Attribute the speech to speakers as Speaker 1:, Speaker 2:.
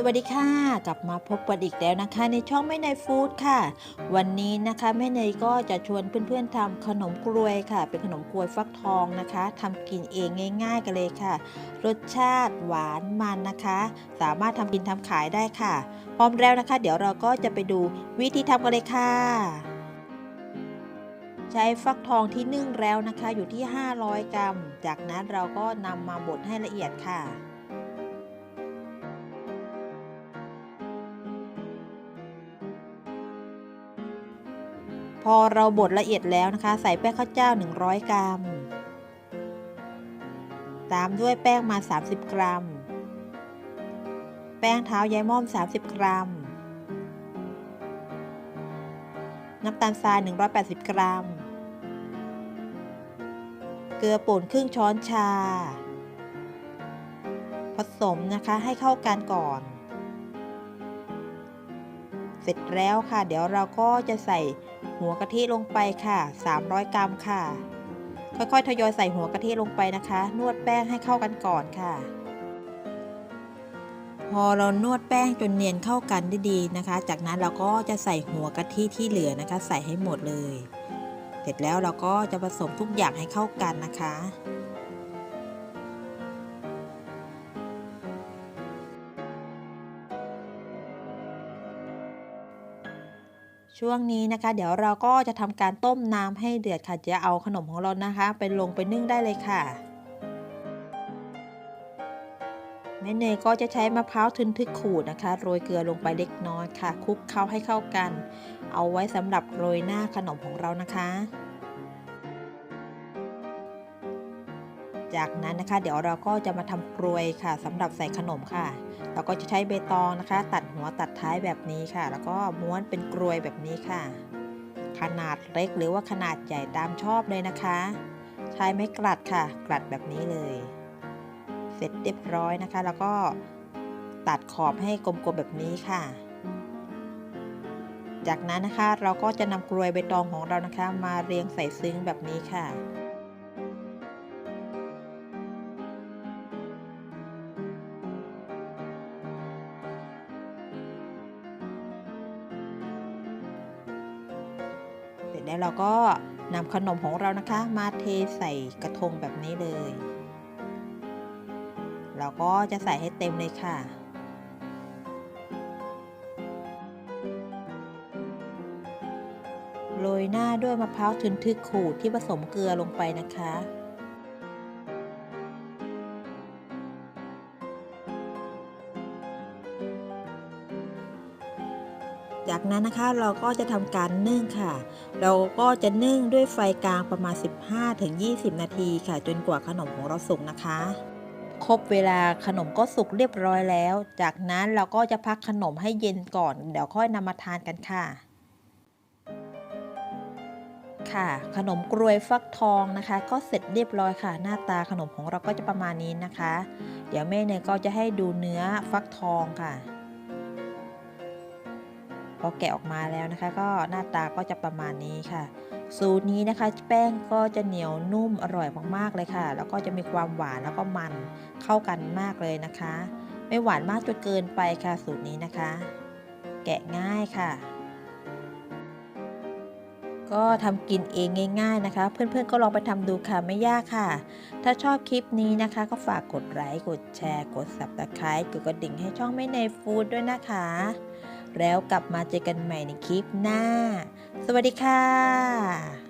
Speaker 1: สวัสดีค่ะ กลับมาพบกันอีกแล้วนะคะในช่องแม่เนฟู้ดค่ะ วันนี้นะคะแม่เนก็จะชวนเพื่อนๆทำขนมกล้วยค่ะ เป็นขนมกล้วยฟักทองนะคะทำกินเองง่าย ๆ กันเลยค่ะ รสชาติหวานมันนะคะ สามารถทำกินทำขายได้ค่ะ พร้อมแล้วนะคะ เดี๋ยวเราก็จะไปดูวิธีทำกันเลยค่ะ ใช้ฟักทองที่นึ่งแล้วนะคะอยู่ที่ 500 กรัม จากนั้นเราก็นำมาบดให้ละเอียดค่ะ อเราบดละเอียดแล้วนะคะ ใส่แป้งข้าวเจ้า 100 กรัม ตามด้วยแป้งมา 30 กรัม แป้งเท้ายายม่อม 30 กรัม น้ำตาลทราย 180 กรัม เกลือป่นครึ่งช้อนชา ผสมนะคะให้เข้ากันก่อน ร็จแล้วค่ะ เดี๋ยวเราก็จะใส่หัวกะทิลงไปค่ะ 300 กรัมค่ะ ค่อยๆ ทยอยใส่หัวกะทิลงไปนะคะ นวดแป้งให้เข้ากันก่อนค่ะ พอเรานวดแป้งจนเนียนเข้ากันได้ดีนะคะ จากนั้นเราก็จะใส่หัวกะทิที่เหลือนะคะ ใส่ให้หมดเลย เสร็จแล้วเราก็จะผสมทุกอย่างให้เข้ากันนะคะ ช่วงนี้นะคะ เดี๋ยวเราก็จะทำการต้มน้ำให้เดือดค่ะจะเอาขนมของเรานะคะ ไปลงไปนึ่งได้เลยค่ะแม่เนยก็จะใช้มะพร้าวทึนทึกขูดนะคะ โรยเกลือลงไปเล็กน้อยค่ะคลุกเคล้าให้เข้ากัน เอาไว้สำหรับโรยหน้าขนมของเรานะคะ จากนั้นนะคะ เดี๋ยวเราก็จะมาทำกรวยค่ะสำหรับใส่ขนมค่ะ เราก็จะใช้เบตองนะคะ ตัดหัวตัดท้ายแบบนี้ค่ะ แล้วก็ม้วนเป็นกรวยแบบนี้ค่ะ ขนาดเล็กหรือว่าขนาดใหญ่ตามชอบเลยนะคะ ใช้ไม้กลัดค่ะ กลัดแบบนี้เลย เสร็จเรียบร้อยนะคะ แล้วก็ตัดขอบให้กลมๆแบบนี้ค่ะจากนั้นนะคะเราก็จะนำกรวยใบตองของเรานะคะ มาเรียงใส่ซึ้งแบบนี้ค่ะ แล้วเราก็นำขนมของเรานะคะ มาเทใส่กระทงแบบนี้เลย เราก็จะใส่ให้เต็มเลยค่ะ โรยหน้าด้วยมะพร้าวทึนทึกขูดที่ผสมเกลือลงไปนะคะ จากนั้นนะคะเราก็จะทำการนึ่งค่ะ เราก็จะนึ่งด้วยไฟกลางประมาณ 15-20 นาทีค่ะ จนกว่าขนมของเราสุกนะคะครบเวลาขนมก็สุกเรียบร้อยแล้ว จากนั้นเราก็จะพักขนมให้เย็นก่อน เดี๋ยวค่อยนำมาทานกันค่ะ ค่ะ ขนมกรวยฟักทองนะคะ ก็เสร็จเรียบร้อยค่ะ หน้าตาขนมของเราก็จะประมาณนี้นะคะ เดี๋ยวแม่เนยก็จะให้ดูเนื้อฟักทองค่ะ พอแกะออกมาแล้วนะคะ ก็หน้าตาก็จะประมาณนี้ค่ะ สูตรนี้นะคะ แป้งก็จะเหนียวนุ่มอร่อยมากๆเลยค่ะ แล้วก็จะมีความหวานแล้วก็มันเข้ากันมากเลยนะคะ ไม่หวานมากจนเกินไปค่ะ สูตรนี้นะคะ แกะง่ายค่ะ ก็ทำกินเองง่าย ๆนะคะ เพื่อนๆก็ลองไปทำดูค่ะไม่ยากค่ะ ถ้าชอบคลิปนี้นะคะ ก็ฝากกดไลค์กดแชร์ กด subscribe กดกระดิ่งให้ช่องไม่ในฟู้ดด้วยนะคะ แล้วกลับมาเจอกันใหม่ในคลิปหน้า สวัสดีค่ะ